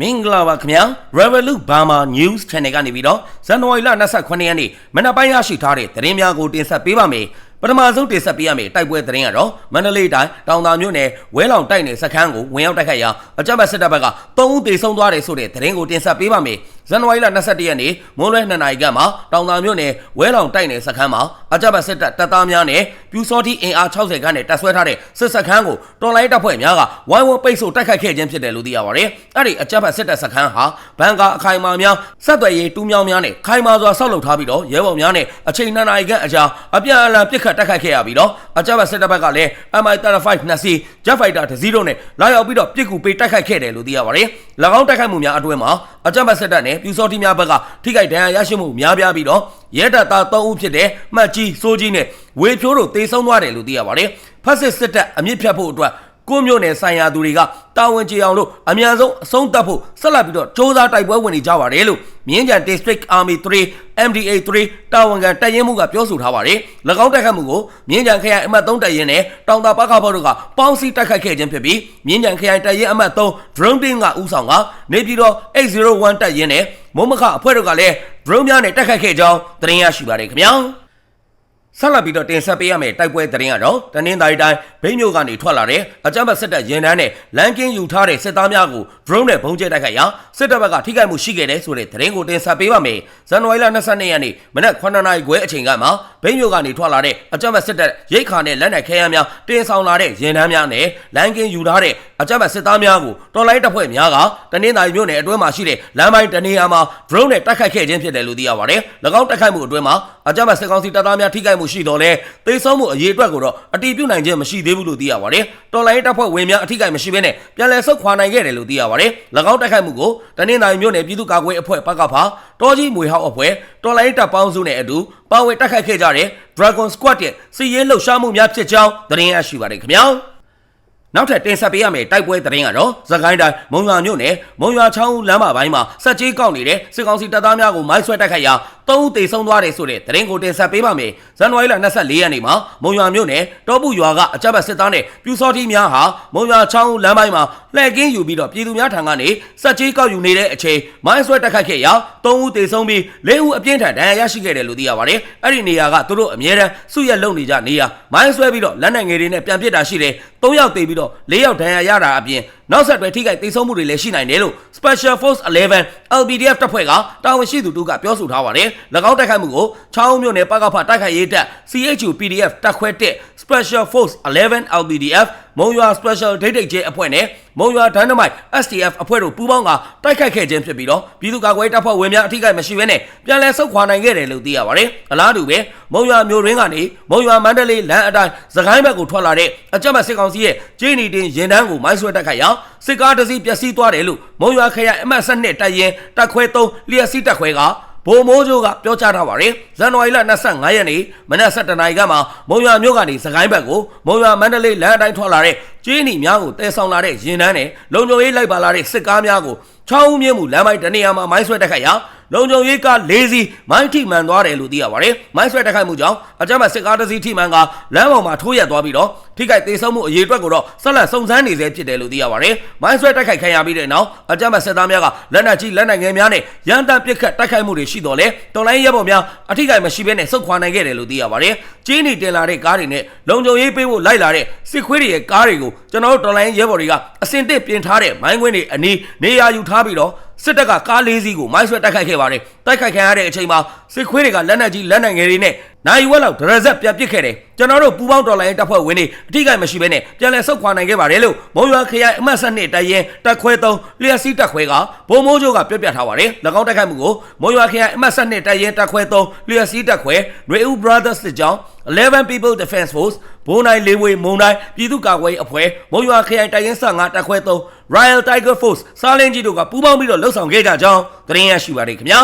မင်္ဂလာပါခင်ဗျာ Revolut Burma News Channel ကနေပြီးတော့ဇန်နဝါရီလ28ရက်နေ့မနက်ပိုင်းရရှိထားတဲ့သတင်းများကိုတင်ဆက်ပေးပါမယ်ပထမဆုံးတင်ဆက်ပေးရမယ့်တိုက်ပွဲသတင်းကတော့မန္တလေးတိုင်းတောင်သာမြို့နယ်ဝဲလောင်တိုက်နယ်စခန်းကိုဝင်ရောက်တိုက်ခိုက်ရာအကြမ်းဖက်စစ်တပ်ဘက်က3ဦးသေဆုံးသွားတယ်ဆိုတဲ့သတင်းကိုတင်ဆက်ပေးပါမယ် ဇန်နဝါရီလ22ရက်နေ့မွန်းလွဲ2နာရီခန့်မှာတောင်သာမြို့နယ်ဝဲလောင်တိုက်နယ်စခန်းမှာအကြမ်းဖက်စစ်တပ်တပ်သားများနဲ့ပြူစောတိအင်အား60ခန်းနဲ့တပ်ဆွဲထားတဲ့စစ်စခန်းကိုတော်လိုင်းတပ်ဖွဲ့များကဝိုင်းဝန်းပိတ်ဆို့တိုက်ခိုက်ခဲ့ခြင်းဖြစ်တယ်လို့သိရပါတယ်အဲ့ဒီအကြမ်းဖက်စစ်တပ်စခန်းဟာဘန်ကာအခိုင်အမာများဆက်သွယ်ရေးတူးမြောင်းများနဲ့ခိုင်မာစွာဆောက်လုပ်ထားပြီးတော့ရဲဘော်များနဲ့အချိန်2နာရီခန့်အကြာအပြန်အလှန်ပစ်ခတ်တိုက်ခိုက်ခဲ့ရပြီးတော့အကြမ်းဖက်စစ်တပ်ဘက်ကလည်း MI35 နှစ်စီး Jet Fighter တစ်စီးတို့နဲ့လာရောက်ပြီးတော့ပစ်ကူပေးတိုက်ခိုက်ခဲ့တယ်လို့သိရပါတယ်၎င်းတိုက်ခိုက်မှုများအတွင်းမှာအကြမ်းဖက်စစ်တပ်နဲ့ပြူစောတိများဘက်ကထိခိုက်ဒဏ်ရာရရှိမှုများပြားပြီးတော့ရဲတပ်သား3ဦးဖြစ်တဲ့မှတ်ကြီးစိုးကြီးနဲ့ဝေဖြိုးတို့တေဆုံးသွားတယ်လို့သိရပါတယ်ဖက်စစ်စစ်တပ်အမြင့်ဖြတ်ဖို့အတွက် ကိုမျိုးနယ်ဆိုင်ရာသူတွေကတာဝန်ကျေအောင်လို့အများဆုံးအဆုံးသတ်ဖို့ဆက်လက်ပြီးတော့စ조사တိုက်ပွဲဝင်နေကြပါတယ်လို့မြင်းကြံ District Army 3 MDA 3တာဝန်ခံတပ်ရင်းမှုကပြောဆိုထားပါတယ်၎င်းတိုက်ခိုက်မှုကိုမြင်းကြံခရိုင်အမှတ်3တပ်ရင်းနဲ့တောင်တာပခဘော်တို့ကပေါင်းစည်းတိုက်ခိုက်ခဲ့ခြင်းဖြစ်ပြီးမြင်းကြံခရိုင်တပ်ရင်းအမှတ်3 Drone Team ကဦးဆောင်ကနေပြည်တော်801တပ်ရင်းနဲ့မုံမခအဖွဲ့တို့ကလည်း drone များနဲ့တိုက်ခိုက်ခဲ့ကြောင်းသတင်းရရှိပါတယ်ခင်ဗျာ ဆက်လက်ပြီးတော့တင်ဆက်ပေးရမယ့်တိုက်ပွဲသတင်းကတော့တနင်္သာရီတိုင်းဘိန်းမြို့ကနေထွက်လာတဲ့အကြမ်းဖက်စစ်တပ်ရင်တန်းနဲ့လမ်းကင်းယူထားတဲ့စစ်သားများကို drone နဲ့ပုံကျဲတိုက်ခိုက်ရာစစ်တပ်ဘက်ကထိခိုက်မှုရှိခဲ့တဲ့ဆိုတဲ့သတင်းကိုတင်ဆက်ပေးပါမယ်။ဇန်နဝါရီလ22ရက်နေ့မနက်9:00နာရီခွဲအချိန်ကမှဘိန်းမြို့ကနေထွက်လာတဲ့အကြမ်းဖက်စစ်တပ်ရိတ်ခါနဲ့လက်နက်ခဲယမ်းများတင်ဆောင်လာတဲ့ရင်တန်းများနဲ့လမ်းကင်းယူထားတဲ့အကြမ်းဖက်စစ်သားများကိုတော်လိုင်းတပ်ဖွဲ့များကတနင်္သာရီမြို့နယ်အတွင်းမှာရှိတဲ့လမ်းပိုင်းတနေရာမှာ drone နဲ့တိုက်ခိုက်ခဲ့ခြင်းဖြစ်တယ်လို့သိရပါတယ်။၎င်းတိုက်ခိုက်မှုအတွင်းမှာအကြမ်းဖက်စစ်ကောင်စီတပ်သားများထိခိုက်မှုရှိတော့လဲသေဆုံးမှုအရေးအတွက်ကိုတော့အတိပြုနိုင်ခြင်းမရှိသေးဘူးလို့သိရပါတယ်။တော်လိုင်းတပ်ဖွဲ့ဝင်များအထိခိုက်မရှိဘဲနဲ့ပြန်လည်ဆုတ်ခွာနိုင်ခဲ့တယ်လို့သိရပါတယ်။၎င်းတိုက်ခိုက်မှုကိုတနင်္သာရီမြို့နယ်ပြည်သူ့ကာကွယ်အဖွဲ့ပကဖာတော်ကြီးမွေဟောက်အဖွဲ့တော်လိုင်းတပ်ပေါင်းစုနဲ့အတူပါဝင်တိုက်ခိုက်ခဲ့ကြတဲ့ Dragon Squad ရဲ့စီရေးလှုပ်ရှားမှုများဖြစ်ကြောင်းသတင်းရရှိပါတယ်ခင်ဗျာ။နောက်ထပ်တင်ဆက်ပေးရမယ့်တိုက်ပွဲသတင်းကတော့သခိုင်းတိုင်းမုံရွာမြို့နယ်မုံရွာချောင်းလမ်းမပိုင်းမှာစက်ကြီးကောက်နေတဲ့စစ်ကောင်စီတပ်သားများကိုမိုင်းဆွဲတိုက်ခိုက်ရာ ၃ဦးသေဆုံးသွားတယ်ဆိုတဲ့သတင်းကိုတင်ဆက်ပေးပါမယ်။ဇန်နဝါရီလ24ရက်နေ့မှာမုံရွာမြို့နယ်တောပုရွာကအကြမ်းဖက်စစ်သားနဲ့ပြူစောတိများဟာမုံရွာချောင်းလမ်းပိုင်းမှာလှည့်ကင်းယူပြီးတော့ပြည်သူများထံကနေစက်ကြီးကောက်ယူနေတဲ့အချိန်မိုင်းဆွဲတိုက်ခိုက်ခဲ့ရာ၃ဦးသေဆုံးပြီး၄ဦးအပြင်းထန်ဒဏ်ရာရရှိခဲ့တယ်လို့သိရပါတယ်။အဲ့ဒီနေရာကသူတို့အမြဲတမ်းစုရက်လုံနေကြနေရာမိုင်းဆွဲပြီးတော့လက်နက်ငယ်တွေနဲ့ပြန်ပစ်တာရှိတယ်။၃ယောက်သေပြီးတော့၄ယောက်ဒဏ်ရာရတာအပြင်နောက်ဆက်တွဲထိခိုက်သေဆုံးမှုတွေလည်းရှိနိုင်တယ်လို့ Special Force 11 LBDF တပ်ဖွဲ့ကတာဝန်ရှိသူတို့ကပြောဆိုထားပါတယ်။၎င်းတိုက်ခိုက်မှုကိုချောင်းမြို့နယ်ပကဖတိုက်ခိုက်ရေးတပ် CHU PDF တပ်ခွဲ1 Special Force 11 LBDF မုံရွာ Special ဒိတ်ဒိတ်ကျဲအဖွဲ့နဲ့မုံရွာ Dynamite STF အဖွဲ့တို့ပူးပေါင်းကတိုက်ခိုက်ခဲ့ခြင်းဖြစ်ပြီးတော့ပြည်သူ့ကာကွယ်တပ်ဖွဲ့ဝင်များအထိကိမရှိဘဲနဲ့ပြန်လည်ဆုတ်ခွာနိုင်ခဲ့တယ်လို့သိရပါတယ်။အလားတူပဲမုံရွာမြို့ရင်းကနေမုံရွာမန္တလေးလမ်းအတိုင်းစကိုင်းဘက်ကိုထွက်လာတဲ့အကြမ်းဖက်စစ်ကောင်စီရဲ့ဂျင်းနီတင်ရင်တန်းကိုမိုင်းဆွဲတိုက်ခိုက်ရာစစ်ကားတစ်စီးပျက်စီးသွားတယ်လို့မုံရွာခရိုင်အမှတ်7တပ်ရင်းတပ်ခွဲ3လျှက်စီးတပ်ခွဲက ဘိုမိုးကျိုးကပြောကြားထားပါတယ်ဇန်နဝါရီလ25ရက်နေ့မနက်7:00နာရီကမှမုံရွာမြို့ကနေစကိုင်းဘက်ကိုမုံရွာမန္တလေးလမ်းအတိုင်းထွက်လာတဲ့ကျင်းနီများကိုတဲဆောင်လာတဲ့ရင်တန်းနဲ့လုံခြုံရေးလိုက်ပါလာတဲ့စစ်ကားများကိုချောင်းဦးမြင့်မှုလမ်းပိုင်းတနေရာမှာမိုင်းဆွဲတက်ခတ်ရာ လုံခြုံရေးက၄စီးမိုင်းထိမှန်သွားတယ်လို့သိရပါတယ်။မိုင်းဆွဲတက်ခိုက်မှုကြောင့်အကြမ်းဖက်စစ်ကားတစ်စီးထိမှန်ကလမ်းပေါ်မှာထိုးရက်သွားပြီးတော့ထိခိုက်သေးဆုံးမှုအရေးအတွက်ကိုတော့ဆက်လက်စုံစမ်းနေဆဲဖြစ်တယ်လို့သိရပါတယ်။မိုင်းဆွဲတက်ခိုက်ခံရပြီးတဲ့နောက်အကြမ်းဖက်စစ်သားများကလက်နက်ကြီးလက်နက်ငယ်များနဲ့ရန်တမ်းပစ်ခတ်တိုက်ခိုက်မှုတွေရှိတော့လေတော်လိုင်းရဲဘော်များအထိခိုက်မရှိဘဲနဲ့စုခွာနိုင်ခဲ့တယ်လို့သိရပါတယ်။ကျင်းနေတင်လာတဲ့ကားတွေနဲ့လုံခြုံရေးပေးဖို့လိုက်လာတဲ့စစ်ခွေးတွေရဲ့ကားတွေကိုကျွန်တော်တို့တော်လိုင်းရဲဘော်တွေကအစင်တစ်ပြင်ထားတဲ့မိုင်းခွင်းတွေအနီးနေရာယူထားပြီးတော့ စစ်တပ်ကကားလေးစီးကိုမိုင်းဆွဲတိုက်ခိုက်ခဲ့ပါတယ်တိုက်ခိုက်ခံရတဲ့အချိန်မှာစစ်ခွေးတွေကလက်နက်ကြီးလက်နက်ငယ်တွေနဲ့နိုင်ဝက်လောက်ဒရဇက်ပြန်ပစ်ခဲ့တယ်ကျွန်တော်တို့ပူပေါင်းတော်လိုင်းတပ်ဖွဲ့ဝင်တွေအထိကိမရှိဘဲနဲ့ပြန်လည်ဆုတ်ခွာနိုင်ခဲ့ပါတယ်လို့မုံရွာခရိုင်အမှတ်7တပ်ရင်းတပ်ခွဲ3လျှက်စီးတပ်ခွဲကဘုံမိုးချိုးကပြပြထားပါတယ်၎င်းတိုက်ခိုက်မှုကိုမုံရွာခရိုင်အမှတ်7တပ်ရင်းတပ်ခွဲ3လျှက်စီးတပ်ခွဲ Reu Brothers စစ်ကြောင်း11 People Defense Force ဘိုးနိုင်လေးဝေမုံတိုင်းပြည်သူ့ကာကွယ်ရေးအဖွဲ့မုံရွာခရိုင်တပ်ရင်း15တပ်ခွဲ3 Royal Tiger Force စားလင်းကြီးတို့ကပူးပေါင်းပြီးတော့လှုပ်ဆောင်ခဲ့ကြကြောင်းသတင်းရရှိပါတယ်ခင်ဗျာ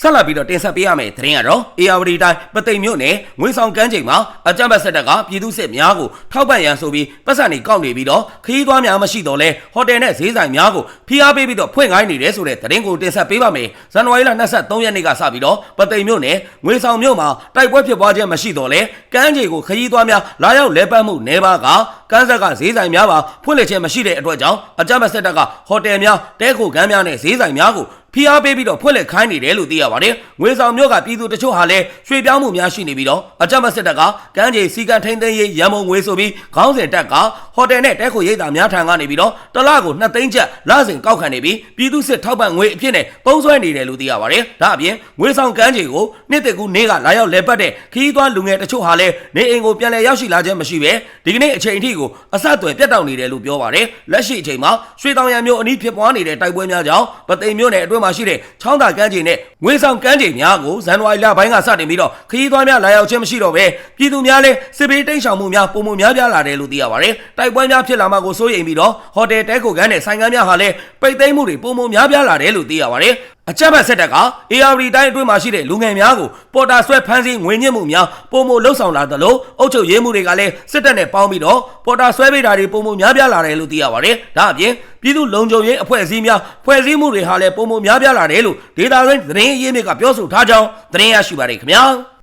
ဆက်လက်ပြီးတော့တင်ဆက်ပေးရမယ့်သတင်းကတော့ ARD တိုင်းပသိမ်မြို့နယ်ငွေဆောင်ကမ်းချိန်မှာအကြမ်းဖက်စစ်တပ်ကပြည်သူစစ်များကိုထောက်ပံ့ရန်ဆိုပြီးပတ်စံတွေကောက်နေပြီးတော့ခရီးသွားများမရှိတော့လဲဟိုတယ်နဲ့ဈေးဆိုင်များကိုဖိအားပေးပြီးတော့ဖွင့်ခိုင်းနေတယ်ဆိုတဲ့သတင်းကိုတင်ဆက်ပေးပါမယ်။ဇန်နဝါရီလ23ရက်နေ့ကစပြီးတော့ပသိမ်မြို့နယ်ငွေဆောင်မြို့မှာတိုက်ပွဲဖြစ်ပွားခြင်းမရှိတော့လဲကမ်းခြေကိုခရီးသွားများလာရောက်လဲပတ်မှုနေပါကကန်းဆက်ကဈေးဆိုင်များပါဖွင့်လှစ်ခြင်းမရှိတဲ့အတွက်ကြောင့်အကြမ်းဖက်စစ်တပ်ကဟိုတယ်များတဲခိုကမ်းများနဲ့ဈေးဆိုင်များကိုဖိအားပေးပြီးတော့ဖွင့်လှစ်ခိုင်းနေတယ်လို့သိရပါတယ်။ငွေဆောင်မျိုးကပြည်သူတချို့ဟာလည်းရွှေပြောင်းမှုများရှိနေပြီးတော့အကြမ်းဖက်စစ်တပ်ကကမ်းခြေစီကံထိန်သိမ်းရေးရန်ပုံငွေဆိုပြီးခေါင်းစဉ်တက်ကဟိုတယ်နဲ့တဲခိုရိပ်သာများထံကနေပြီးတော့တစ်လကို2သိန်းကျပ်လစဉ်ကောက်ခံနေပြီးပြည်သူစစ်ထောက်ပံ့ငွေအဖြစ်နဲ့ပုံဆွဲနေတယ်လို့သိရပါတယ်။ဒါအပြင်ငွေဆောင်ကမ်းခြေကိုနှစ်သက်ကူနေကလာရောက်လဲပတ်တဲ့ခီးသွွားလူငယ်တချို့ဟာလည်းနေအိမ်ကိုပြန်လည်ရောက်ရှိလာခြင်းမရှိပဲဒီကနေ့အချိန်အထိကိုအဆက်အသွယ်ပြတ်တောက်နေတယ်လို့ပြောပါတယ်။လက်ရှိအချိန်မှာရွှေတောင်ရံမျိုးအနီးဖြစ်ပွားနေတဲ့တိုက်ပွဲများကြောင့်ပသိမ်မျိုးနယ်အတွင်းမှာရှိတဲ့ချောင်းသာကမ်းခြေနဲ့ငွေဆောင်ကမ်းခြေများကိုဇန်နဝါရီလပိုင်းကစတင်ပြီးတော့ခရီးသွားများလာရောက်ခြင်းမရှိတော့ပဲပြည်သူများလည်းစစ်ဘေးတိတ်ရှောင်မှုများပုံမှုများပြားလာတယ်လို့သိရပါတယ်။တိုက်ပွဲများဖြစ်လာမှကိုစိုးရိမ်ပြီးတော့ဟိုတယ်တဲကိုကမ်းနဲ့ဆိုင်ကမ်းများဟာလည်းပိတ်သိမ်းမှုတွေပုံမှုများပြားလာတယ်လို့သိရပါတယ်။ အကြမ်းဖက်စစ်တပ်က ARD တိုင်းအတွင်းမှာရှိတဲ့လူငယ်များကိုပေါ်တာဆွဲဖမ်းဆီးငွေညှစ်မှုများပုံမှုလှုပ်ဆောင်လာသလိုအုပ်ချုပ်ရေးမှုတွေကလည်းစစ်တပ်နဲ့ပေါင်းပြီးတော့ပေါ်တာဆွဲပေးတာတွေပုံမှုများပြားလာတယ်လို့သိရပါတယ်။ဒါအပြင်ပြည်သူလုံခြုံရေးအဖွဲ့အစည်းများဖွဲ့စည်းမှုတွေဟာလည်းပုံမှုများပြားလာတယ်လို့ဒေတာရင်းသတင်းအရင်းမြစ်ကပြောဆိုထားကြောင်းသတင်းရရှိပါတယ်ခင်ဗျာ။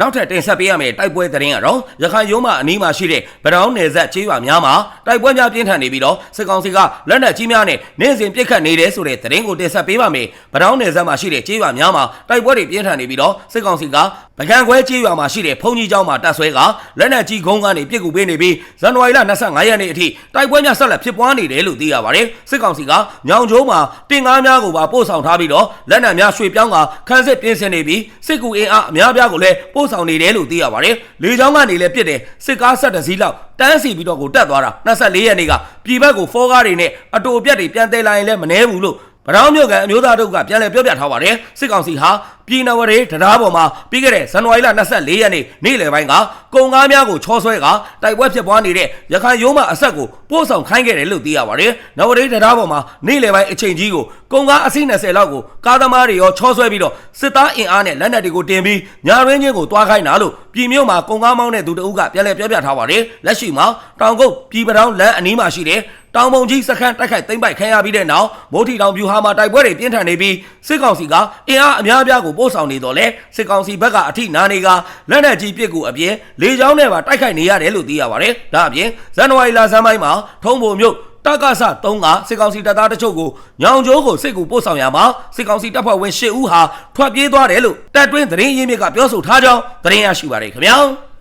နောက်ထပ်တင်ဆက်ပေးရမယ့်တိုက်ပွဲသတင်းကတော့ရခိုင်ရိုးမအနီးမှာရှိတဲ့ဗရောင်းနယ်ဆက်ကျေးရွာများမှာတိုက်ပွဲများပြင်းထန်နေပြီးတော့စစ်ကောင်စီကလက်နက်ကြီးများနဲ့နေ့စဉ်ပစ်ခတ်နေတယ်ဆိုတဲ့သတင်းကိုတင်ဆက်ပေးပါမယ်။ဗရောင်းနယ်ဆက်မှာရှိတဲ့ကျေးရွာများမှာတိုက်ပွဲတွေပြင်းထန်နေပြီးတော့စစ်ကောင်စီကပကံခွဲကျေးရွာမှာရှိတဲ့ဖုန်ကြီးကျောင်းမှာတပ်ဆွဲကလက်နက်ကြီးကုန်းကနေပစ်ကူပေးနေပြီးဇန်နဝါရီလ25ရက်နေ့အထိတိုက်ပွဲများဆက်လက်ဖြစ်ပွားနေတယ်လို့သိရပါတယ်။စစ်ကောင်စီကညောင်ကျိုးမှာတင်ကားများကိုပါပို့ဆောင်ထားပြီးတော့လက်နက်များရွှေ့ပြောင်းကခန်းစစ်ပြင်ဆင်နေပြီးစစ်ကူအင်အားအများပြားကိုလည်းပို့ဆောင်နေတယ်လို့သိရပါတယ်။လေကြောင်းကနေလည်းပြစ်တယ်စစ်ကားဆက်တစည်းလောက် တန်းစီပြီးတော့ကိုတက်သွားတာ24ရက်နေ့ကပြည်ဘက်ကိုဖောကားတွေနဲ့အတူအပြက်တွေပြန်သေးလာရင်လည်းမနှဲဘူးလို့ဗရောင်းမြို့ကအမျိုးသားတို့ကပြန်လည်ပြောပြထားပါတယ်စစ်ကောင်စီဟာ ပြည်နဝရေတရားပေါ်မှာပြီးခဲ့တဲ့ဇန်နဝါရီလ24ရက်နေ့နေ့လယ်ပိုင်းကကုံကားများကိုချောဆွဲကတိုက်ပွဲဖြစ်ပွားနေတဲ့ရခိုင်ရိုးမအဆက်ကိုပို့ဆောင်ခိုင်းခဲ့တယ်လို့သိရပါတယ်နဝရေတရားပေါ်မှာနေ့လယ်ပိုင်းအချိန်ကြီးကိုကုံကားအစီး20လောက်ကိုကားသမားတွေရောချောဆွဲပြီးတော့စစ်သားအင်အားနဲ့လက်နက်တွေကိုတင်ပြီးညာရင်းချင်းကိုတွားခိုင်းတာလို့ပြည်မြို့မှာကုံကားမောင်းတဲ့သူတအုပ်ကပြန်လည်ပြောပြထားပါတယ်လက်ရှိမှာတောင်ကုတ်ပြည်ပတောင်လမ်းအနီးမှာရှိတဲ့တောင်ပုံကြီးစခန်းတိုက်ခိုက်သိမ်းပိုက်ခံရပြီးတဲ့နောက်မိုးထီတောင်ပြူဟာမှာတိုက်ပွဲတွေပြင်းထန်နေပြီးစစ်ကောင်စီကအင်အားအများအပြားကိုပို့ဆောင်နေတော့လဲစစ်ကောင်စီဘက်ကအထိနာနေကလက်နက်ကြီးပစ်ကူအပြင်လေကြောင်းနဲ့ပါတိုက်ခိုက်နေရတယ်လို့သိရပါတယ်။ဒါအပြင်ဇန်နဝါရီလဆန်းပိုင်းမှာထုံးပုံမြို့တက္ကဆ3ကစစ်ကောင်စီတပ်သားတချို့ကိုညောင်ကျိုးကိုစစ်ကူပို့ဆောင်ရမှာစစ်ကောင်စီတပ်ဖွဲ့ဝင်10ဦးဟာထွက်ပြေးသွားတယ်လို့တပ်တွင်းသတင်းရင်းမြစ်ကပြောဆိုထားကြောင်းသတင်းရရှိပါတယ်ခင်ဗျာ။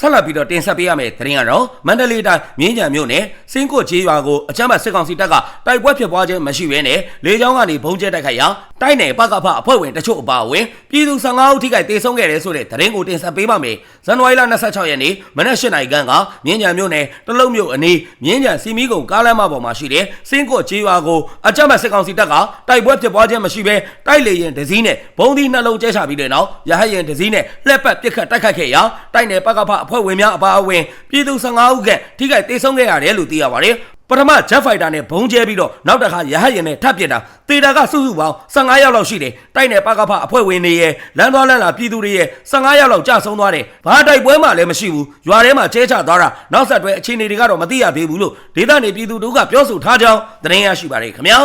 ဆက်လက်ပြီးတော့တင်ဆက်ပေးရမယ့်သတင်းကတော့မန္တလေးတိုင်းမြင်းကြံမြို့နယ်စင်းကွတ်ကျေးရွာကိုအချမ်းဘတ်စစ်ကောင်စီတပ်ကတိုက်ပွဲဖြစ်ပွားခြင်းမရှိဘဲနဲ့လေကြောင်းကနေဘုံကျဲတိုက်ခိုက်ရာ တိုက်နယ်ပကဖအဖွဲ့ဝင်တချို့အပါအဝင်ပြည်သူ15ဦးထိခိုက်ဒေဆုံးခဲ့တယ်ဆိုတဲ့သတင်းကိုတင်ဆက်ပေးပါမယ်။ဇန်နဝါရီလ26ရက်နေ့မနက်၈နာရီခန့်ကမြင်းကြံမြို့နယ်တလုံမြို့အနီးမြင်းကြံစီမီကုံကားလမ်းမပေါ်မှာရှိတဲ့စင်းကွတ်ကျေးရွာကိုအချမ်းဘတ်စစ်ကောင်စီတပ်ကတိုက်ပွဲဖြစ်ပွားခြင်းမရှိဘဲတိုက်လေရင်ဒဇီးနဲ့ဘုံဒီနှလုံးကျဲချပြီးတဲ့နောက်ရဟတ်ရင်ဒဇီးနဲ့လှက်ပတ်ပစ်ခတ်တိုက်ခိုက်ခဲ့ရာတိုက်နယ်ပကဖအဖွဲ့ဝင်များအပါအဝင်ပြည်သူ15ဦးခန့်ထိခိုက်ဒေဆုံးခဲ့ရတယ်လို့သိရပါတယ်။ ပထမ Jet Fighter နဲ့ဘုံကျဲပြီးတော့နောက်တစ်ခါရဟတ်ရင်နဲ့ထပ်ပစ်တာတေတာကစုစုပေါင်း15ယောက်လောက်ရှိတယ်။တိုက်နယ်ပကဖအဖွဲ့ဝင်တွေရဲ့လမ်းသွားလမ်းလာပြည်သူတွေရဲ့15ယောက်လောက်ကြာဆုံးသွားတယ်။ဘာတိုက်ပွဲမှလည်းမရှိဘူး။ရွာထဲမှာကျဲချသွားတာနောက်ဆက်တွဲအခြေအနေတွေကတော့မသိရသေးဘူးလို့ဒေသနေပြည်သူတို့ကပြောဆိုထားကြောင်းသတင်းရရှိပါတယ်ခင်ဗျာ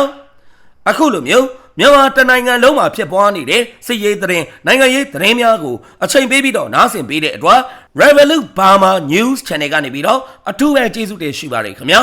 ။အခုလိုမျိုးမြန်မာတနိုင်ငံလုံးမှာဖြစ်ပွားနေတဲ့စစ်ရေးသတင်းနိုင်ငံရေးသတင်းများကိုအချိန်ပေးပြီးတော့နားဆင်ပေးတဲ့အတွက် Revolut Burma News Channel ကနေပြီးတော့အထူးပဲကျေးဇူးတင်ရှိပါတယ်ခင်ဗျာ